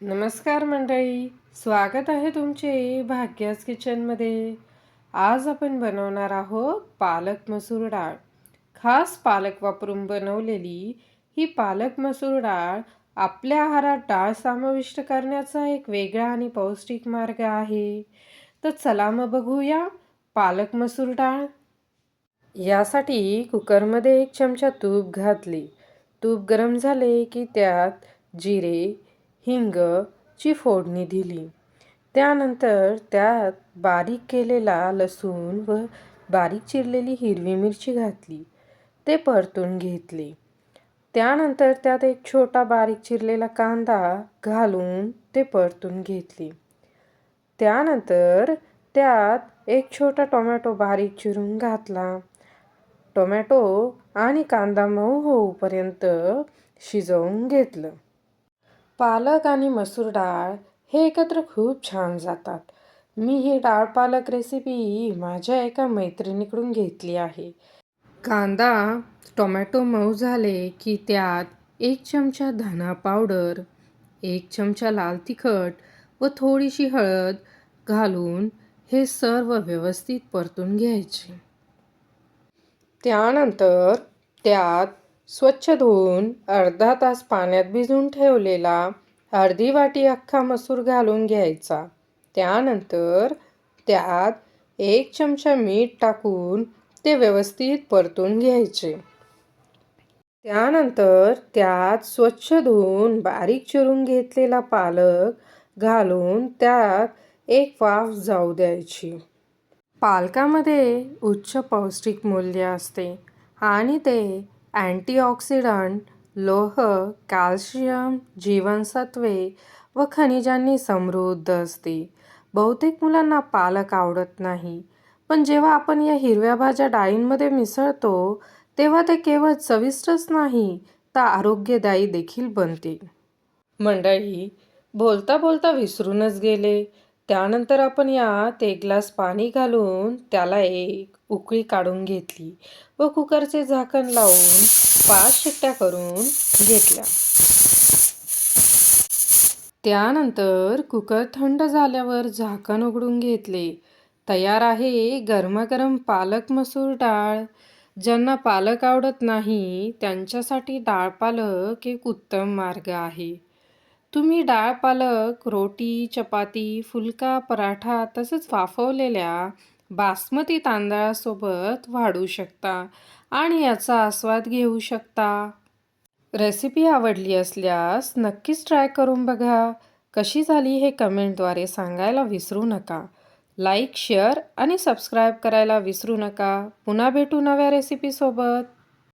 नमस्कार मंडळी स्वागत आहे तुमचे भाग्यास किचनमध्ये. आज आपण बनवणार आहोत पालक मसूर डाळ. खास पालक वापरून बनवलेली ही पालक मसूर डाळ आपल्या आहारात डाळ समाविष्ट करण्याचा एक वेगळा आणि पौष्टिक मार्ग आहे. तर चला मग बघूया पालक मसूर डाळ. यासाठी कुकरमध्ये एक चमचा तूप घातले. तूप गरम झाले की त्यात जिरे हिंग ची फोडणी दिली. त्यानंतर त्यात बारीक केलेला लसूण व बारीक चिरलेली हिरवी मिरची घातली. ते परतून घेतले. त्यानंतर त्यात एक छोटा बारीक चिरलेला कांदा घालून ते परतून घेतले. त्यानंतर त्यात एक छोटा टोमॅटो बारीक चिरून घातला. टोमॅटो आणि कांदा मऊ होऊपर्यंत शिजवून घेतलं. पालक आणि मसूर डाळ हे एकत्र खूप छान जातात. मी ही डाळ पालक रेसिपी माझ्या एका मैत्रिणीकडून घेतली आहे. कांदा टोमॅटो मऊ झाले की त्यात एक चमचा धना पावडर एक चमचा लाल तिखट व थोडीशी हळद घालून हे सर्व व्यवस्थित परतून घ्यायचे. त्यानंतर त्यात स्वच्छ धुवून अर्धा तास पाण्यात भिजून ठेवलेला अर्धी वाटी अख्खा मसूर घालून घ्यायचा. त्यानंतर त्यात एक चमचा मीठ टाकून ते व्यवस्थित परतून घ्यायचे. त्यानंतर त्यात स्वच्छ धुवून बारीक चिरून घेतलेला पालक घालून त्यात एक वाफ जाऊ द्यायची. पालकामध्ये उच्च पौष्टिक मूल्य असते आणि ते अँटीऑक्सिडंट लोह कॅल्शियम जीवनसत्वे व खनिजांनी समृद्ध असते. बहुतेक मुलांना पालक आवडत नाही. पण जेव्हा आपण या हिरव्या भाज्या डाळींमध्ये मिसळतो तेव्हा ते केवळ चविष्टच नाही तर आरोग्यदायी देखील बनते. मंडळी बोलता बोलता विसरूनच गेले. त्यानंतर आपण यात एक ग्लास पाणी घालून त्याला एक उकळी काढून घेतली व कुकरचे झाकण लावून पाच शिट्ट्या करून घेतल्या. त्यानंतर कुकर थंड झाल्यावर झाकण उघडून घेतले. तयार आहे गरमागरम पालक मसूर डाळ. ज्यांना पालक आवडत नाही त्यांच्यासाठी डाळ पालक एक उत्तम मार्ग आहे. तुम्ही डाळ पालक रोटी चपाती फुलका पराठा तसंच वाफवलेल्या बासमती तांदळासोबत वाढू शकता आणि याचा आस्वाद घेऊ शकता. रेसिपी आवडली असल्यास नक्कीच ट्राय करून बघा. कशी झाली हे कमेंटद्वारे सांगायला विसरू नका. लाईक शेअर आणि सबस्क्राईब करायला विसरू नका. पुन्हा भेटू नव्या रेसिपीसोबत.